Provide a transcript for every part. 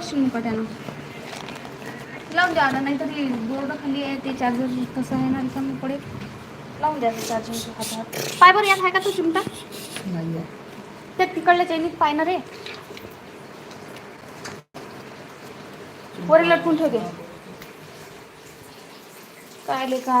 बसशील मुकाट्यानं लावून द्या आता नाहीतरी बोर्ड खाली आहे ते चार्जर कसं आहे ना रिकामी पडेल लावून द्या चार्जिंग हातात. पाय बरं यात आहे का तो चिमटा? नाही. त्या तिकडल्या चैनीत पाय ना रे वरी लटकून ठेवते काय का?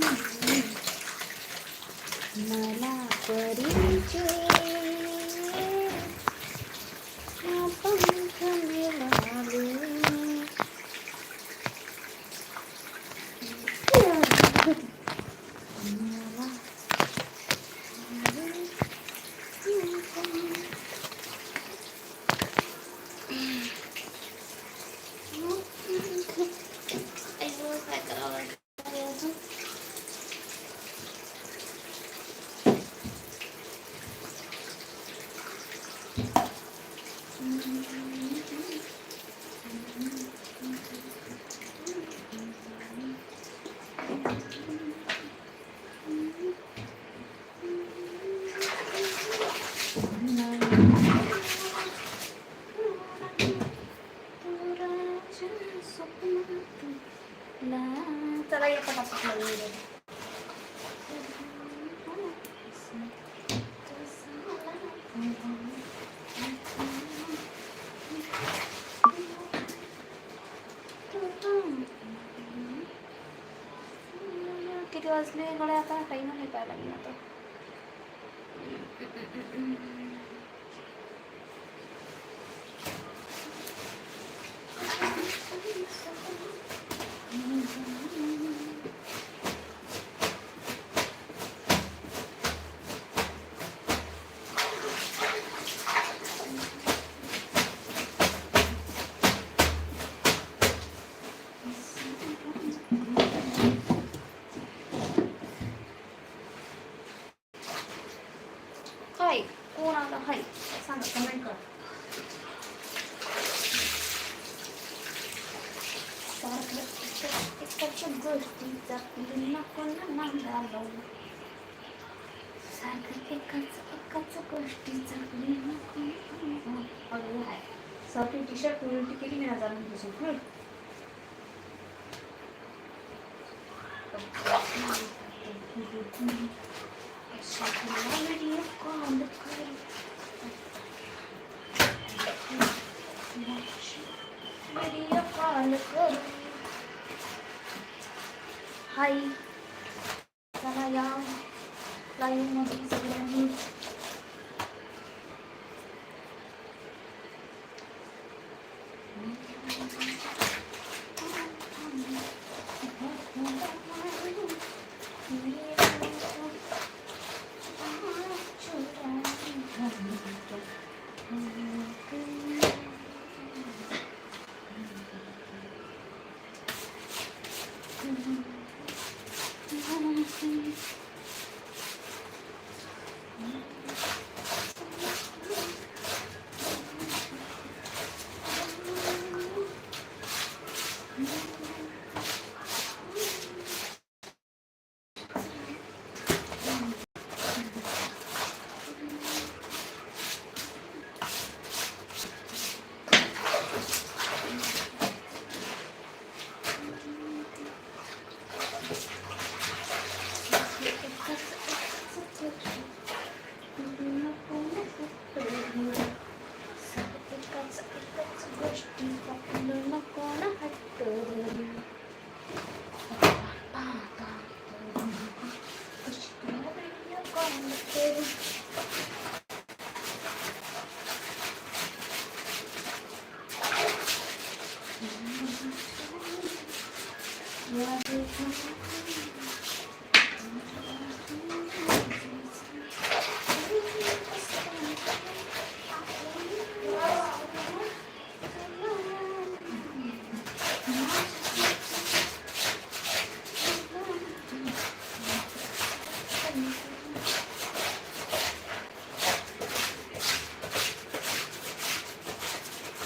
किती वाजले गड्या आता टाईम नाही पाहायला लागेल आता हाय कोण आलं हाय सांगा कमेंट करा सारखं एका- एकाच्या गोष्टीचा नको ना नांदा लावू. सारखं एकाच एकाच गोष्टीचा नको ना- अगं हाय सॉफ्टी टी शर्ट उलटी केली मी हजारपासून व्हिडिओ कॉल कर व्हिडिओ कॉल कर हाय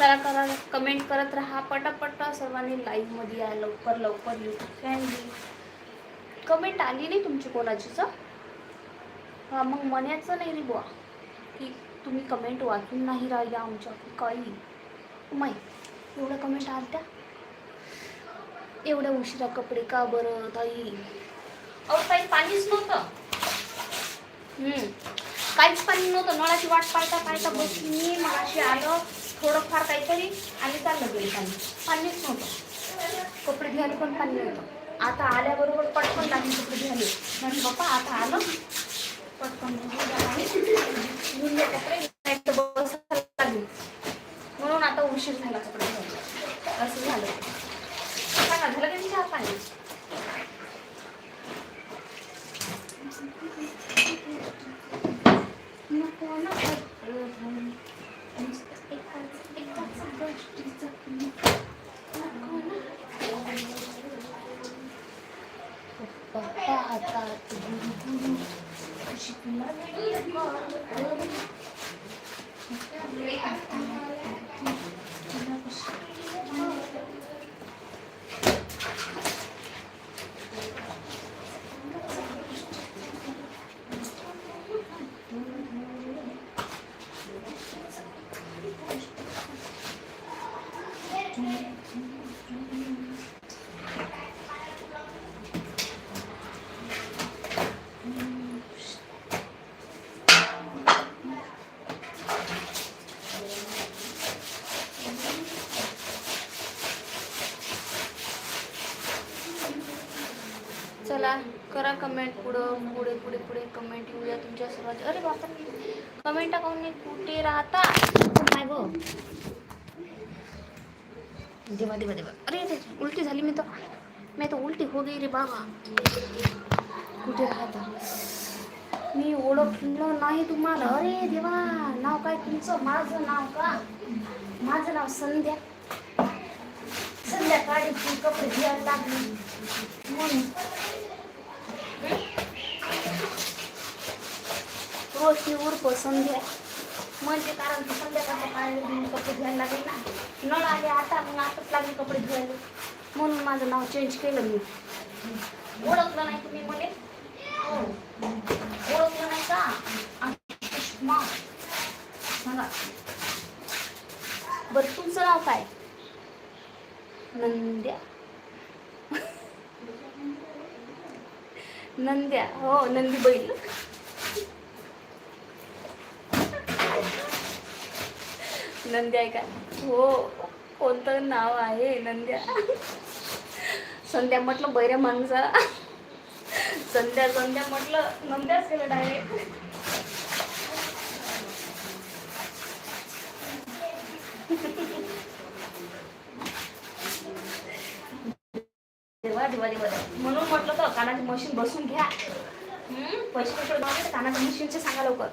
चला करा कमेंट करत राहा. पटापट सर्वांनी लाईव्हमध्ये या लवकर लवकर यूट्यूब फॅमिली कमेंट आली नाही तुमची कोणाचीच हं? मग म्हणायचं नाही रे बुवा. की तुम्ही कमेंट वाचून नाही राहिल्या आमच्या काही. माही एवढ्या कमेंट आल्या एवढ्या उशिरा कपडे का बरं ताई? अहो ताई पाणीच नव्हतं. काहीच पाणी नव्हतं. नळाची वाट पाहता पाहता बसली मी मग आलं. थोडंफार काहीतरी आणि चाललं गेलं पाणी. पाणीच नव्हतं. कपडे घ्यायला पण पाणी नव्हतं. आता आल्याबरोबर पटकन लागले कपडे घ्यायले म्हणजे बाप्पा आता आलं. पटकन घेऊन द्या कपडे बसायला लागली. म्हणून आता उशीर झाला कपडे घ्यायला असं झालं. सांगा झालं का चहा पाणी नको ना पटकन. नुसतं एकाच एकाच गोष्टीचं नको ना. पप्पा हातात गुरु कशी तुला नाही कळत? तुला कशी चला करा कमेंट पुढं पुढे पुढे पुढे कमेंट येऊ द्या तुमच्या सर्वांची अरे बापरे कमेंट काऊन नाही कुठे राहता? काय गो. देवा देवा देवा अरे अरे उलटी झाली मी तर. मी तर उलटी हो गई रे बाबा. कुठे राहता? मी ओळखलं नाही तुम्हाला. अरे देवा नाव काय तुमचं? माझं नाव का? माझं नाव संध्या. संध्याकाळी कपडे घ्यायला लागली. म्हणून रोज उर्फ घ्या म्हणजे कारण की संध्याकाळच्या काळी कपडे घ्यायला लागेल ना नळ आले आता मग आताच लागले कपडे धुवायला. म्हणून माझं नाव चेंज केलं मी. ओळखलं नाही तुम्ही मले? हो. ओळखलं नाही का? आणि सुषमा बरं तुमचं नाव काय? नंद्या. नंद्या. हो नंदी बैल नंद्या आहे का? हो कोणतं नाव आहे नंद्या? संध्या म्हटलं बैऱ्या माणसा संध्या संध्या म्हटलं नंद्याच केलं डायरेक्ट देवा देवा देवा. म्हणून म्हटलं तर कानाची मशीन बसून घ्या. पैसे कानाच्या मशीनचे सांगा लवकर.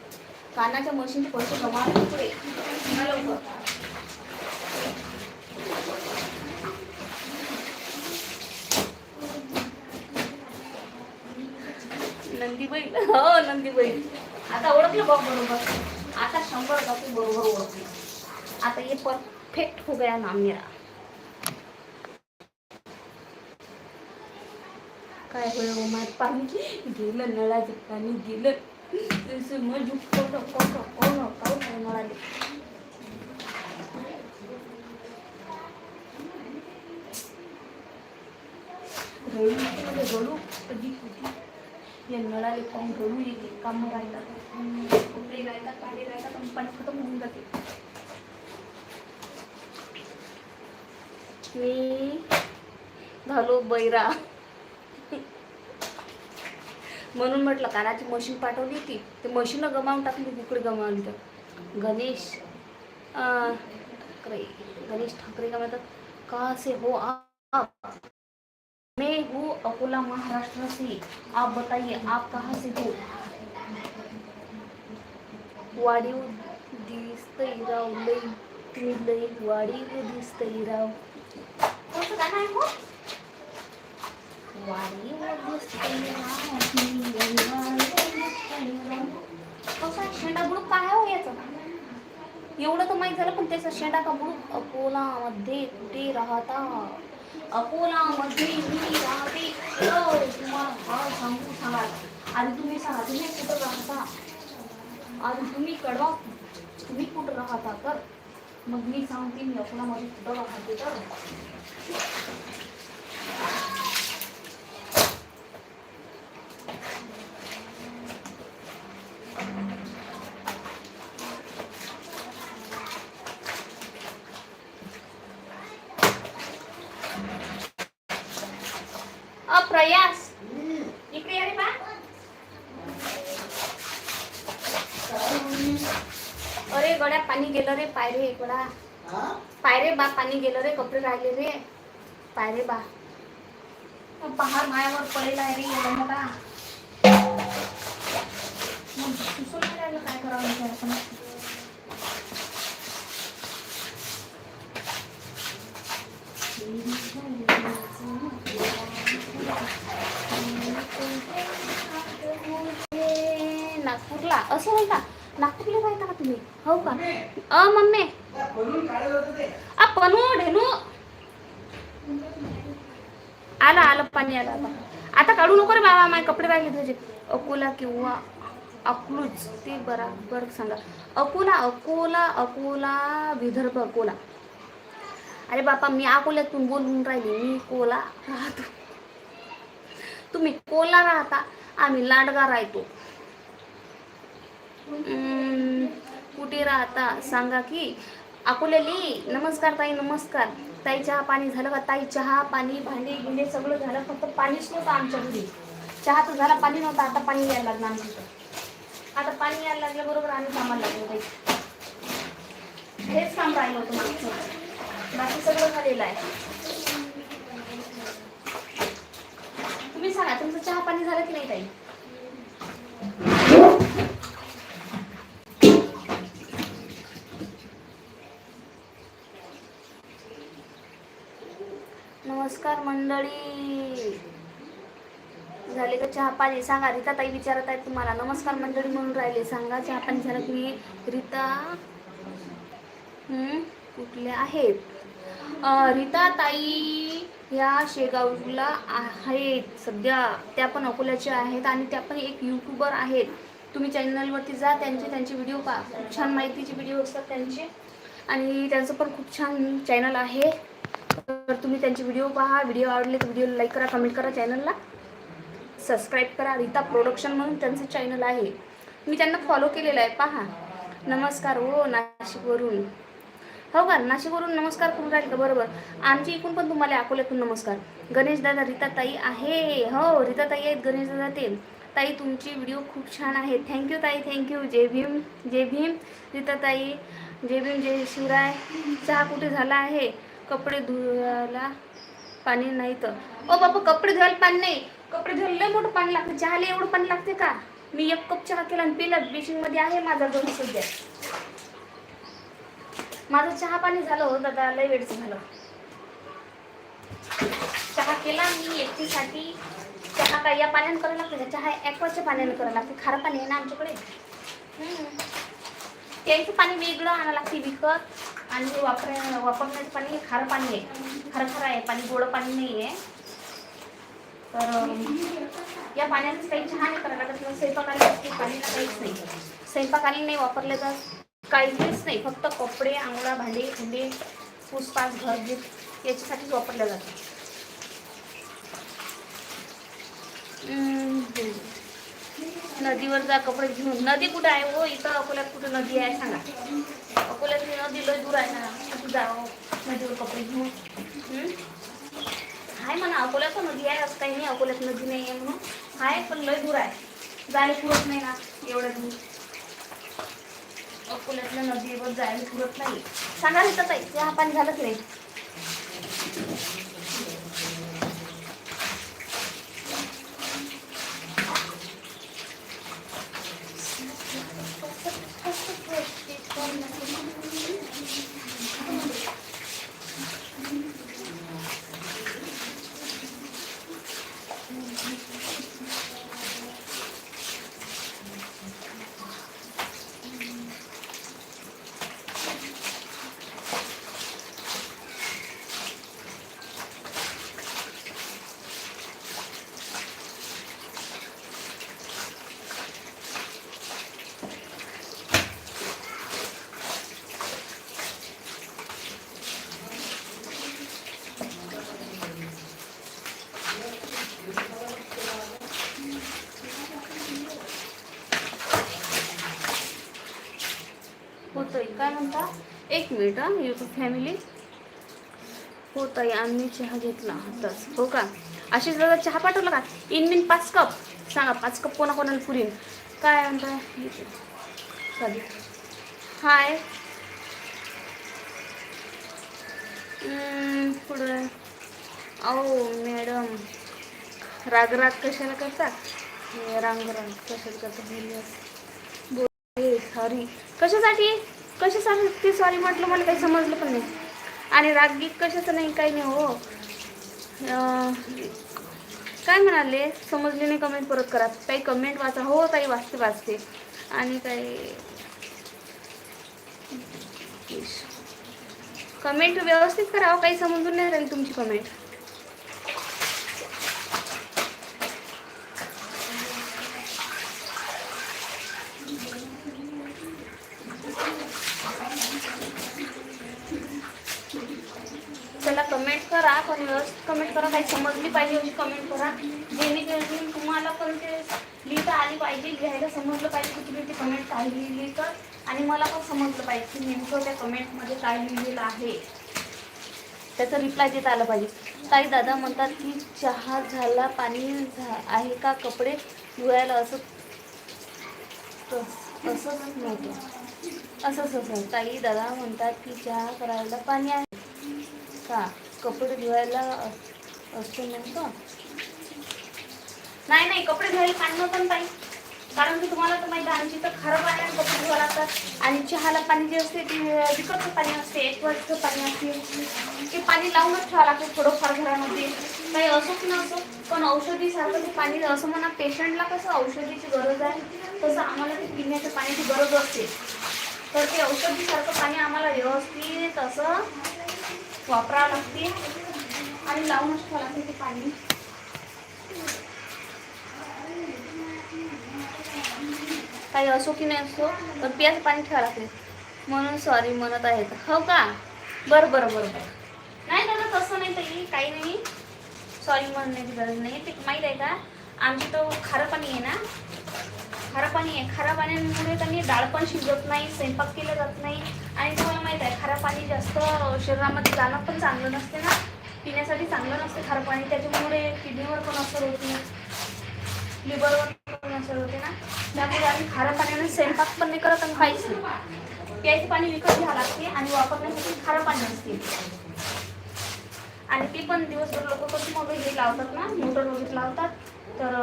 कानाच्या मशीनचे पैसे जमा पुढे सांगा लवकर. नंदीबाई. हो बैल आता ओळखलं बघ बरोबर. आता शंभर टक्के बरोबर ओळखली. आता हे परफेक्ट हो गया नाम मेरा काय होय हो माझं पाणी? गेलं नळाचं पाणी गेलं. तसं मग कोण कोण कोण कोण नळाले रडू येते मला कधी कधी या नळाले पाहून रडू येते कामं राहतात कपडे राहतात भांडे राहतात आणि पाणी खतम होऊन जाते मी झालो बैरा. म्हणून म्हटलं कानाची मशीन पाठवली होती ते मशीन गमावून टाकली कुकडे गमावून तर. गणेश ठाकरे गणेश ठाकरे का म्हणतात कहाँ से हो आप? मैं हूँ अकोला महाराष्ट्र से आप बताइए आप कहाँ से हो? वाढीव दिसतंय राव लई तुम्ही लई वाढीव दिसतंय राव शेंडा बुडूक काय हो याचं एवढं तर माहीत झालं पण त्याचा शेंडा का बुडूक अकोलामध्ये कुठे राहता? अकोलामध्ये मी राहते तुम्हाला हा सांगू सांगा आणि तुम्ही सांगा तुम्ही कुठं राहता आणि तुम्ही कळवा तुम्ही कुठं राहता तर मग मी सांगते मी अकोलामध्ये कुठं राहते तर. प्रयास. इकडे अरे बा. अरे गड्या पाणी गेलं रे पायरे एकडा पायरे बा पाणी गेलं रे कपडे राहिले रे. पायरे बा. पहाड मायावर पडेल आहे रे काय करावं? नागपूरला? असं म्हणता नागपूरला पाहिजे का तुम्ही? हो का? अ मम्मी. आ पनू ढेनू आलं आलं पाणी आलं आता आता काढू नको रे बाबा माझे कपडे राहिले तुझे. अकोला किंवा अकलूज ते बराबर सांगा. अकोला अकोला अकोला विदर्भ अकोला. अरे बापा मी अकोल्यातून बोलून राहिली मी कोला राहतो. तुम्ही कोला राहता आम्ही लांडगा राहतो. कुठे राहता सांगा की अकोल्याली नमस्कार ताई नमस्कार. ताई चहा पाणी झालं का? ताई चहा पाणी भांडी गिंडे सगळं झालं फक्त पाणीच नव्हतं आमच्या घरी. चहा तर झाला पाणी नव्हतं आता पाणी यायला लागलं आमच्या आता पाणी यायला लागलं बरोबर आम्ही कामाला लागलो ताई हेच काम राहिलं होतं बाकी सगळं झालेलं आहे तुम्ही सांगा तुमचं चहा पाणी झालं की नाही ताई? नमस्कार मंडळी. झाले का चहा पाणी? सांगा रिता ताई विचारत आहेत तुम्हाला. नमस्कार मंडळी म्हणून राहिले. सांगा चहा पाणी झालं की नाही? हम्म, कुठल्या आहेत? रिता ताई ह्या शेगावला आहेत. सध्या त्या पण अकोल्याच्या आहेत आणि त्या पण एक यूट्यूबर आहेत. तुम्ही चॅनलवरती जा त्यांचे त्यांचे व्हिडिओ पा खूप छान माहितीचे व्हिडिओ असतात त्यांचे. आणि त्यांचं पण खूप छान चॅनल आहे. तर तुम्ही त्यांचे व्हिडिओ पहा. व्हिडिओ आवडले तर व्हिडिओ लाईक करा कमेंट करा चॅनलला सबस्क्राईब करा. रीता प्रोडक्शन म्हणून त्यांचं चॅनल आहे. मी त्यांना फॉलो केलेलं आहे. पहा. नमस्कार हो नाशिकवरून. हो का? नाशिकवरून नमस्कार करून राहील का? बरोबर. आमच्या इकडून पण तुम्हाला अकोल्यातून नमस्कार. गणेश दादा आहे. हो रिताताई आहेत गणेशदादा ते. ताई तुमची व्हिडिओ खूप छान आहे. थँक्यू ताई. Thank you Jai Bhim Jai Bhim. रिताताई जय भीम जय शिवराय. चहा कुठे झाला आहे? कपडे धुवायला पाणी नाही तर. ओ बाबा कपडे धुवायला पाणी नाही. कपडे धुवायला मोठं पाणी लागतं. चहाला एवढं पाणी लागते का? मी एक कप चहा केला आणि पिलं. बेसिंगमध्ये आहे माझा दोन सध्या माझं चहा पाणी झालं हो दादा लय वेळचं झालं. चहा केला मी एकटीसाठी. चहा काय या पाण्यानं करायला लागते का? चहा ॲक्वाच्या पाण्यानं करायला लागते. खारं पाणी आहे ना आमच्याकडे? त्यांचं पाणी वेगळं आणायला लागते विकत. आणि ते वापर वापरण्याचं पाणी खारं पाणी आहे. खारं खारं आहे पाणी गोडं पाणी नाही आहे. तर या पाण्याचं काही चहा नाही करायला लागत. किंवा स्वयंपाकाला ते काहीच नाही. स्वयंपाकाला नाही वापरले तर काहीच नाही फक्त कपडे आंघोळा भांडे कुंडे पुसपास घर बीत याच्यासाठीच वापरल्या जातात. नदीवर जा कपडे घेऊन. नदी कुठं आहे हो? इथं अकोल्यात कुठं नदी आहे? सांगा. अकोल्यातली नदी लय दूर आहे ना. कुठं जावं. नदीवर कपडे घेऊन. आहे म्हणा अकोल्यात नदी आहे असं काही नाही. अकोल्यात नदी नाही आहे म्हणून. आहे पण लय दूर आहे. जायला पुरत नाही ना. एवढं दूर. अकोल्यातल्या नदीवर जायला पुरत नाही. सांगा तर ताई चहा पाणी झालं की नाही? एक मिनिट यूट्यूब फॅमिली हो ताई आम्ही चहा घेतला आताच हो का? अशीच दादा चहा पाठवला का? इन मिन पाच कप. सांगा पाच कप कोणा कोणाला काय म्हणता सॉरी. हाय. हम्म, पुढं. अहो मॅडम. राग राग कशाला करतात? रांगराग कशाला करतात? बोल. सॉरी कशासाठी? कशासाठी ते सॉरी म्हटलं मला काही समजलं पण नाही. आणि रागगीत कशाचं नाही काही नाही हो. काय म्हणाले? समजले नाही कमेंट परत करा. काही कमेंट वाचा. हो ताई वाचते वाचते. आणि काही कमेंट व्यवस्थित करावं हो, काही समजून नाही राहील तुमची कमेंट चला कमेंट करा पण व्यवस्थित कमेंट करा काही समजली पाहिजे अशी कमेंट करा. जेणेकरून तुम्हाला पण ते लिहिता आली पाहिजे लिहायला समजलं पाहिजे की तुम्ही ते कमेंट काय लिहिली तर. आणि मला पण समजलं पाहिजे की नेमकं त्या कमेंटमध्ये काय लिहिलेलं आहे. त्याचा रिप्लाय देता आला पाहिजे. काही दादा म्हणतात की चहा झाला पाणी झा आहे का कपडे? धुवायला असं असंच नव्हतं. असंच असं काही दादा म्हणतात की चहा करायला पाणी आहे का? कपडे धुवायला अस- नेमकं? नाही नाही कपडे धुवायला पाणी नव्हतं ना ताई. कारण की तुम्हाला तर माहिती आमची तर खराब पाण्याने कपडे धुवा लागतात आणि चहाला पाणी जे असते ते विकतचं पाणी असते एक वर्षचं पाणी असते. ते पाणी लावूनच ठेवा लागते थोडंफार घरामध्ये. काही असोच ना असो पण औषधीसारखं ते पाणी असं म्हणा पेशंटला कसं औषधीची गरज आहे तसं आम्हाला ते पिण्याच्या पाण्याची गरज असते. तर ते औषधीसारखं पाणी आम्हाला व्यवस्थित असं वापरावं लागते. आणि लावूनच ठेवावं लागते ते पाणी. काही असो की नाही असो पण पियाचं पाणी ठेवावं लागते. म्हणून सॉरी म्हणत आहेत. हो का? बरं बरं बरं बरं. नाही दादा तसं नाही तरी काही नाही. सॉरी म्हणण्याची गरज नाही. ते माहीत आहे का? आमची तो खारं पाणी आहे ना? खारं पाणी आहे. खाऱ्या पाण्यामुळे त्यांनी डाळ पण शिजत नाही स्वयंपाक केला जात नाही. आणि तुम्हाला माहीत आहे खारं पाणी जास्त शरीरामध्ये जाणं पण चांगलं नसते ना. पिण्यासाठी चांगलं नसते खारं पाणी. त्याच्यामुळे किडनीवर पण असर होते लिव्हरवर पण असर होते ना. त्यामुळे आम्ही खाऱ्या पाण्याने स्वयंपाक पण नाही करत आणि काहीच नाही. प्यायचं पाणी विकत घ्यावं लागते आणि वापरण्यासाठी खारं पाणी असते. आणि ती पण दिवसभर लोक कशी मग हे लावतात ना मोटर वगैरे लावतात. तर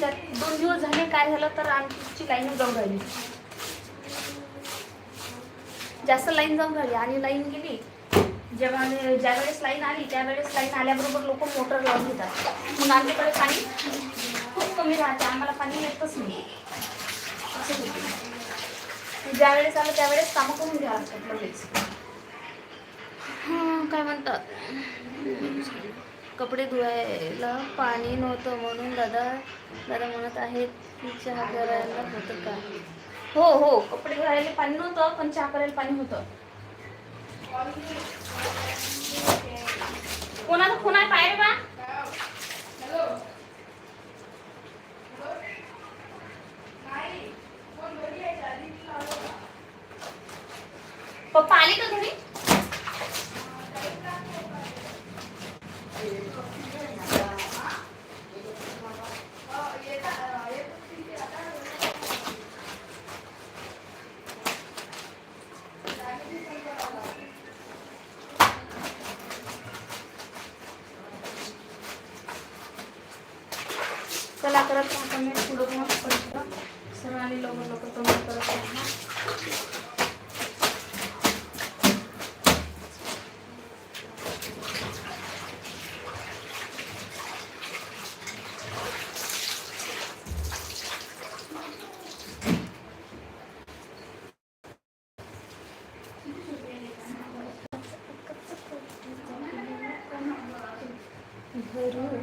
त्यात दोन दिवस झाले काय झालं तर आमची लाईन जाऊन राहिली. जास्त लाईन जाऊन राहिली आणि लाईन गेली. जेव्हा ज्या वेळेस लाईन आली त्यावेळेस लाईन आल्याबरोबर लोक मोटर लावून घेतात. मग आमच्याकडे पाणी खूप कमी राहते आम्हाला पाणी येतच नाही. असं होते ज्या वेळेस आलं त्यावेळेस कामं करून घ्यावं लागतात लगेच. काय म्हणतात? कपडे धुवायला पाणी नव्हतं म्हणून दादा दादा म्हणत आहेत की चहा करायला होतं का? हो हो कपडे धुवायला पाणी नव्हतं पण चहा करायला पाणी होतं. कोणाचा फोन आहे पाय रे बा पप्पा आले का घरी चला करत राहा कमेंट पुढं मग परत सर्वांनी लवकर लवकर कमेंट करत राहा भरून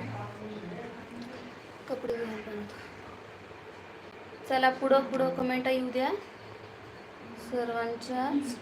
कपडे घ्यायला पण मला पुढं पुढं कमेंट येऊ द्या. सर्वांच्याच.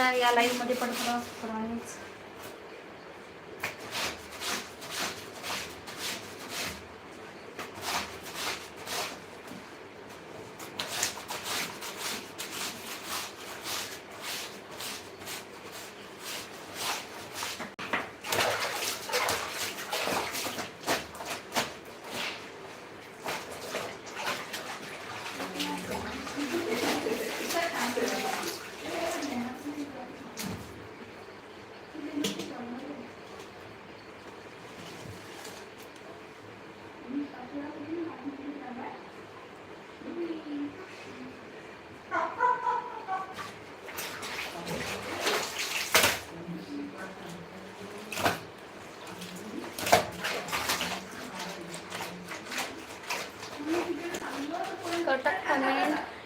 या लाईव्हमध्ये पण थोडं करतात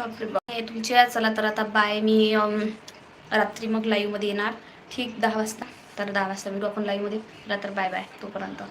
बापरे तुमच्या चला तर आता बाय मी रात्री मग लाईव्हमध्ये येणार. ठीक दहा वाजता. तर दहा वाजता भेटू आपण लाईव्हमध्ये चला तर बाय बाय तोपर्यंत.